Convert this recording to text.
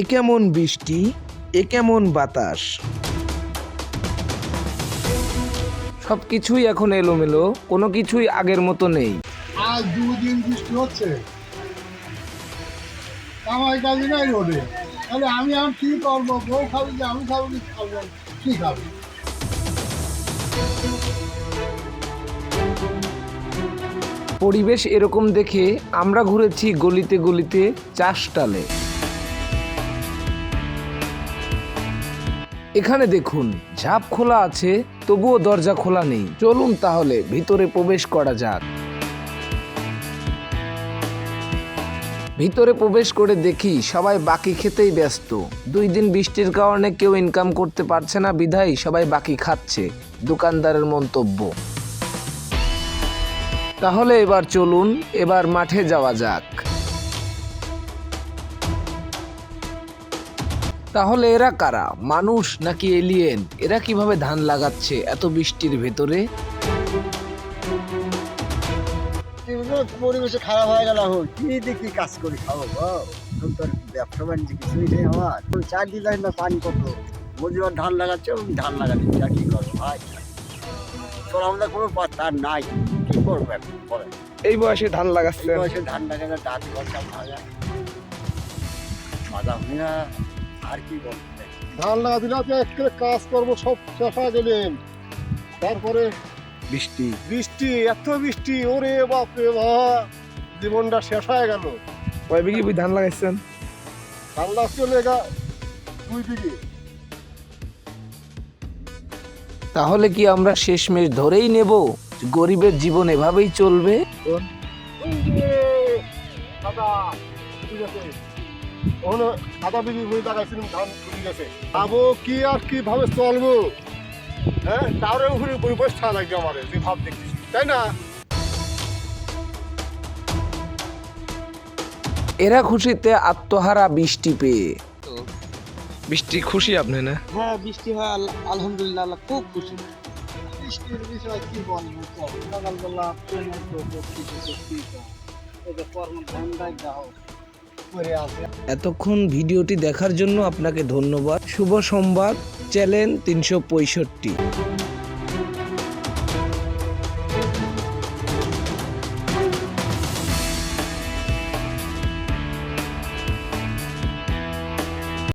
এ কেমন বৃষ্টি? এ কেমন বাতাস? সব কিছুই এখন এলোমেলো কোনো কিছুই আগের মতো নেই। আজ দুদিন বৃষ্টি হচ্ছে। কামাই কাজি নাই রোডে। তাহলে আমি আমি কি করব? বউ খাবি যে আমি খাব কি খাব কি খাব? পরিবেশ এরকম দেখে আমরা ঘুরেছি গলিতে গলিতে চাষ এখানে দেখুন, ঝাপ খোলা আছে, তবুও দরজা খোলা নেই। চলুন তাহলে, ভিতরে প্রবেশ করা যাক। ভিতরে প্রবেশ করে দেখি, সবাই বাকি খেতেই ব্যস্ত। দুই দিন বৃষ্টির কারণে কেউ ইনকাম করতে পারছে না, বিধায় সবাই বাকি খাচ্ছে। দোকানদারের মন্তব্য। তাহলে এবার চলুন, এবার মাঠে যাওয়া যাক। তাহলে এরা কারা? মানুষ নাকি এলিয়েন এরা কীভাবে ধান লাগাচ্ছে এত বৃষ্টির ভেতরে? পরিবেশে খারাপ হয়ে গেল এখন কি দেখি কাজ করি? খাব এখন তো ব্যবসা বাণিজ্য কিছুই নেই আমার। চার দিন না পানি কত? মজুর ধান লাগাচ্ছে? আমি ধান লাগাচ্ছি। আর কি করব ভাই? তোর আমাদের কোনো পাত্তা নাই। কি করব এখন? এই বয়সে ধান এই বয়সে ধান লাগালে দাঁত বর্ষা ভাজা বাধা হয় না আর কি বলব ধান লাগা দিলে আপনি একটু কাজ করব সব শেষ হয়ে গেলেন। তারপরে বৃষ্টি। বৃষ্টি এত বৃষ্টি ওরে বাপ রে বাপ জীবনটা শেষ হয়ে গেল। কয় বিঘি ধান লাগাইছেন? ধান লাগ চলে গা দুই দিকে তাহলে কি আমরা শেষমেশ ধরেই নেব গরিবের জীবন এভাবেই চলবে? দাদা ঠিক আছে। ওখানে বিঘি হয়ে লাগাইছিলাম ধান খাব কি আর কীভাবে চলবো? হ্যাঁ তার উপরে থাকা লাগবে আমার যে ভাব তাই না? এরা খুশিতে আত্মহারা বৃষ্টি পেয়ে। বৃষ্টি খুশি আপনি না? হ্যাঁ বৃষ্টি হয় আলহামদুলিল্লাহ আল্লাহ খুব খুশি। বৃষ্টির বিষয়ে কি বলব? সকালবেলা ট্রেনের তো এতক্ষণ ভিডিওটি দেখার জন্য আপনাকে ধন্যবাদ। শুভ সংবাদ চ্যানেল তিনশো পঁয়ষট্টি।